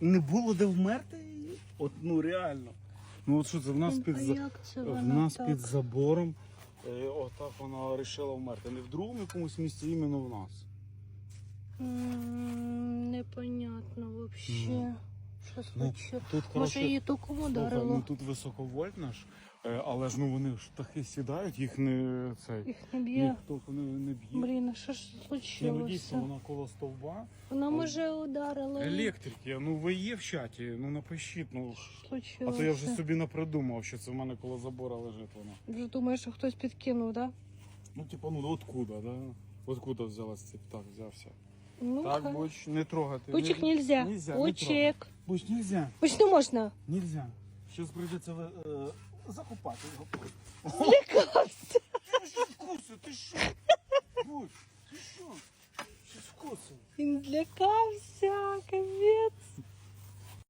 не було де вмерти. От ну реально. Ну от що це в нас під за- в нас так? під забором. Е, отак вона вирішила вмерти. Не в другому якомусь місці, іменно в нас. Непонятно вообще. Ну. Ну, тут Може її током слухай, ударило? ну тут високовольтна ж, е, але ж ну вони ж птахи сідають, їх не цей. Їх не б'є. Ніхто не, не б'є. Блін, а що ж Ні, ну дійсно, случилося? вона коло стовба. Вона може ударила. Електрики, ну ви є в чаті, ну напишіть, ну. А Случилося. то я вже собі напридумав, що це в мене коло забора лежить вона. Вже думаєш, що хтось підкинув, так? Ну, типа, ну откуда, да? Откуда взялась цей птах взявся? Ну, так, хай. Буч, не трогати. Не- нельзя. Нельзя, не. Буч, нельзя, Пусть не можна. нельзя. Сейчас придется э, закупать его. Злякався. Вкуси, ти що? Буч, ти що? Щас вкуси. Він злякався, капець.